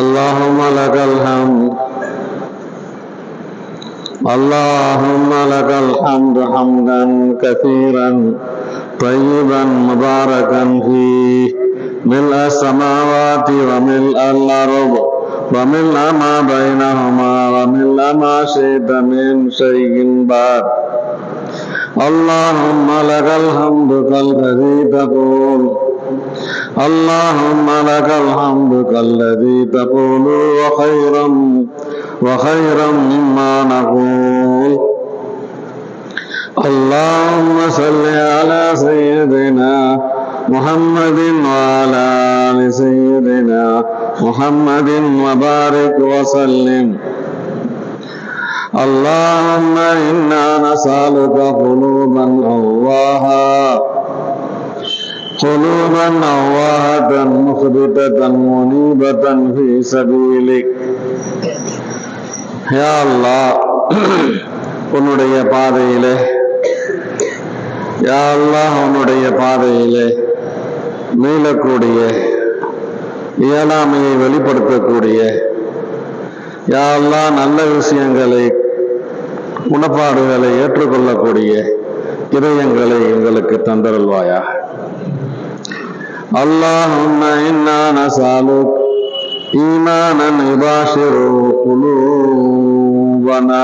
اللهم لك الحمد. اللهم لك الحمد حمدا كثيرا طيبا مباركا فيه. ملء السماوات وملء الأرض وملء ما بينهما وملء ما شئت من شيء بعد. اللهم لك الحمد كالذي تقول. اللهم لك الحمد كالذي تقول وخيرا وخيرا مما نقول. اللهم صل على سيدنا محمد وعلى آل سيدنا محمد وبارك وسلم. اللهم إنا نسألك قلوبا قلوبا أواهة مخبتة منيبة في سبيلك யா அல்லாஹ் உன்னுடைய பாதையிலே யா அல்லாஹ் உன்னுடைய பாதையிலே மீளக்கூடிய இயலாமையை வெளிப்படுத்தக்கூடிய யா அல்லாஹ் நல்ல விஷயங்களை குணப்பாடுகளை ஏற்றுக்கொள்ளக்கூடிய இதயங்களை எங்களுக்கு தந்தருள்வாயா اللهم إنا نسألك ஈமானா யுபாஷிரு குலூபனா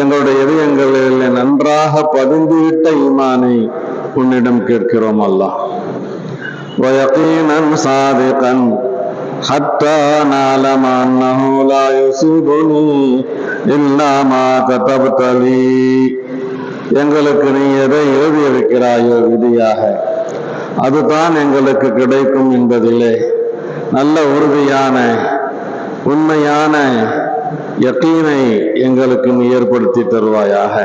எங்களுடைய இதயங்களில் நன்றாக பதிந்துவிட்ட ஈமானை உன்னிடம் கேட்கிறோம் அல்லாஹ் ويقينا صادقا حتى نعلم أنه لا يصيبني إلا ما كتبت لي எங்களுக்கு நீ எதை எழுதியிருக்கிறாயோ விதியாக அதுதான் எங்களுக்கு கிடைக்கும் என்பதிலே நல்ல உறுதியான உண்மையான யக்கீனை எங்களுக்கும் ஏற்படுத்தி தருவாயாக.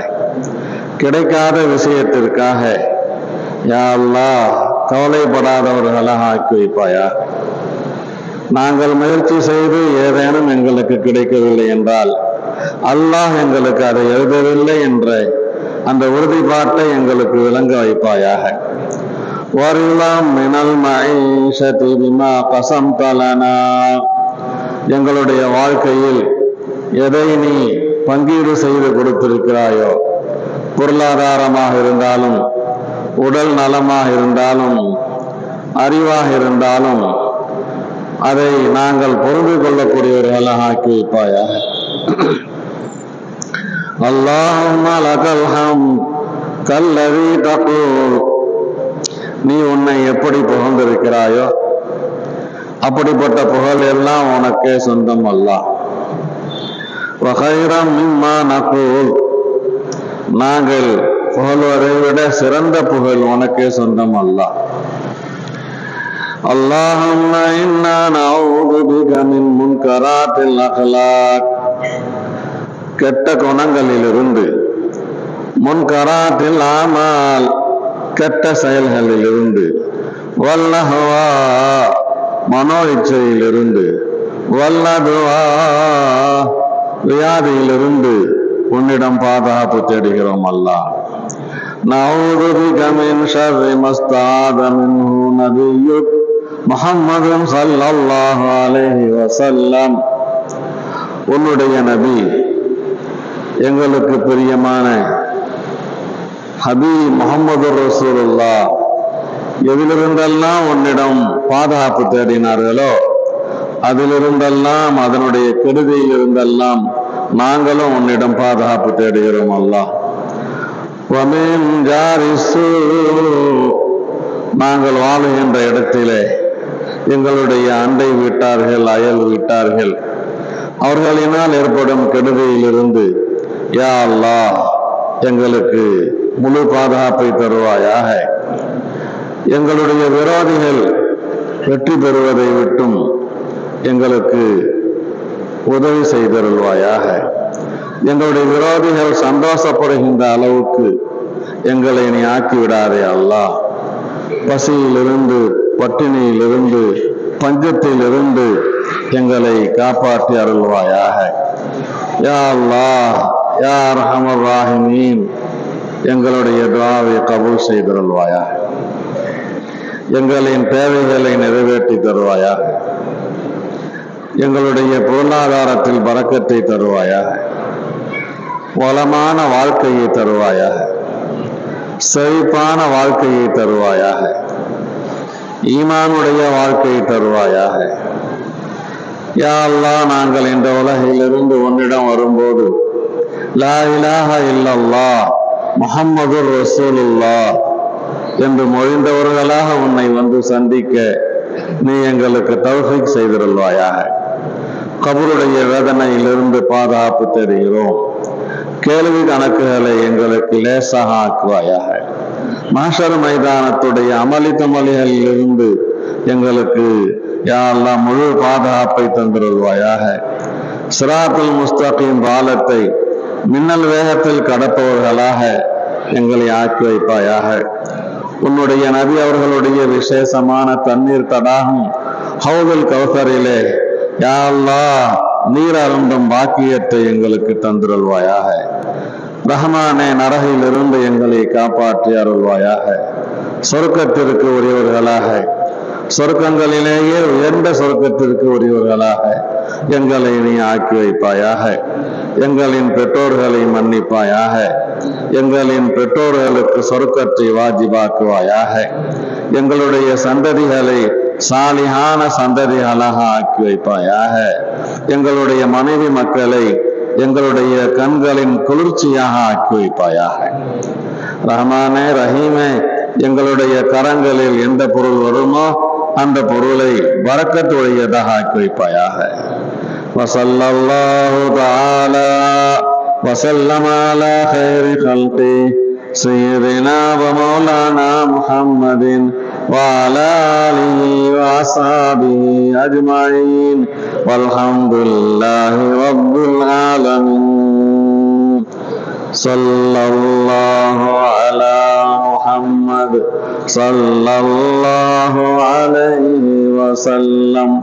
கிடைக்காத விஷயத்திற்காக யா அல்லாஹ் கவலைப்படாதவர்களாக ஆக்கி வைப்பாயா நாங்கள் முயற்சி செய்து ஏதேனும் எங்களுக்கு கிடைக்கவில்லை என்றால் அல்லாஹ் எங்களுக்கு அதை எழுதவில்லை என்ற அந்த உறுதிப்பாட்டை எங்களுக்கு விளங்க வைப்பாயாக. வரிலாம் மினல் மகிஷதி பிமா கசம் தலனா எங்களுடைய வாழ்க்கையில் எதை நீ பங்கீடு செய்து கொடுத்திருக்கிறாயோ பொருளாதாரமாக இருந்தாலும் உடல் நலமாக இருந்தாலும் அறிவாக இருந்தாலும் அதை நாங்கள் பொருந்து கொள்ளக்கூடியவர்களாக ஆக்கி வைப்பாயா அல்லாஹும்ம லகல் ஹம் கல்லதி நீ உன்னை எப்படி புகழ்ந்திருக்கிறாயோ அப்படிப்பட்ட புகழ் எல்லாம் உனக்கே சொந்தம் அல்ல வகைரம் மிம்மா நகூல் நாங்கள் புகழ்வதை விட சிறந்த புகழ் உனக்கே சொந்தம் அல்ல اللهم إنا نعوذ بك من منكرات الأخلاق கெட்ட குணங்களிலிருந்து முன்கராத்தில் ஆமால் கெட்ட செயல்களிலிருந்து வல்லஹவா மனோ இச்சையிலிருந்து வல்லதுவா வியாதியிலிருந்து உன்னிடம் பாதுகாப்பு தேடுகிறோம் அல்லா முகம்மதும் சல்லாஹு அலேஹி வசல்லம் உன்னுடைய நபி எங்களுக்கு பிரியமான ஹபி முகமது ரசூலுல்லா எதிலிருந்தெல்லாம் உன்னிடம் பாதுகாப்பு தேடினார்களோ அதிலிருந்தெல்லாம் அதனுடைய கெடுதியில் இருந்தெல்லாம் நாங்களும் உன்னிடம் பாதுகாப்பு தேடுகிறோம் அல்லாஹ். நாங்கள் வாழுகின்ற இடத்திலே எங்களுடைய அண்டை வீட்டார்கள் அயல் வீட்டார்கள் அவர்களினால் ஏற்படும் கெடுதியிலிருந்து யா அல்லா எங்களுக்கு முழு பாதுகாப்பை தருவாயாக. எங்களுடைய விரோதிகள் வெற்றி பெறுவதை விட்டும் எங்களுக்கு உதவி செய்தருள்வாயாக. எங்களுடைய விரோதிகள் சந்தோஷப்படுகின்ற அளவுக்கு எங்களை நீ ஆக்கி விடாதே அல்லாஹ் பசியிலிருந்து பட்டினியிலிருந்து பஞ்சத்திலிருந்து எங்களை காப்பாற்றி அருள்வாயாக. யா அல்லாஹ் யா ரஹமர் ராஹிமீன். எங்களுடைய துவாவை கபூல் செய்தருள்வாயாக எங்களின் தேவைகளை நிறைவேற்றி தருவாயா? எங்களுடைய பொருளாதாரத்தில் பறக்கத்தை தருவாயா? வளமான வாழ்க்கையை தருவாயாக செழிப்பான வாழ்க்கையை தருவாயாக ஈமானுடைய வாழ்க்கையை தருவாயாக யா நாங்கள் இந்த உலகிலிருந்து உன்னிடம் வரும்போது லா இலாஹ இல்லல்லா முகம்மது ரசூலுல்லா என்று மொழிந்தவர்களாக உன்னை வந்து சந்திக்க நீ எங்களுக்கு தௌஃபீக் செய்திருள்வாயாக. கபருடைய வேதனையிலிருந்து பாதுகாப்பு தெரிகிறோம். கேள்வி கணக்குகளை எங்களுக்கு லேசாக ஆக்குவாயாக. மாஷர் மைதானத்துடைய அமளி தமளிகளிலிருந்து எங்களுக்கு யாரெல்லாம் முழு பாதுகாப்பை தந்திருவாயாக சிராத்துல் முஸ்தகின் பாலத்தை மின்னல் வேகத்தில் கடப்பவர்களாக எங்களை ஆக்கி வைப்பாயாக. உன்னுடைய நபி அவர்களுடைய விசேஷமான தண்ணீர் தடாகம் ஹவுதல் கௌசரிலே யாழ்லா நீர் அருந்தும் பாக்கியத்தை எங்களுக்கு தந்திருள்வாயாக. ரஹ்மானே நரகிலிருந்து எங்களை காப்பாற்றி அருள்வாயாக. சொர்க்கத்திற்கு உரியவர்களாக சொர்க்கங்களிலேயே உயர்ந்த சொர்க்கத்திற்கு உரியவர்களாக எங்களை நீ ஆக்கி வைப்பாயாக. எங்களின் பெற்றோர்களை மன்னிப்பாயாக. எங்களின் பெற்றோர்களுக்கு சொர்க்கத்தை வாஜிபாக்குவாயாக. எங்களுடைய சந்ததிகளை சாலிகான சந்ததிகளாக ஆக்கி வைப்பாயாக. எங்களுடைய மனைவி மக்களை எங்களுடைய கண்களின் குளிர்ச்சியாக ஆக்கி வைப்பாயாக. ரஹ்மானே ரஹீமே எங்களுடைய கரங்களில் எந்த பொருள் வருமோ அந்த பொருளை வரக்கத்துடையதாக ஆக்கி வைப்பாயாக. وصلى الله تعالى وسلم على خير خلقه سيدنا ومولانا محمد وعلى آله وأصحابه أجمعين. والحمد لله رب العالمين. صلى الله على محمد صلى الله عليه وسلم.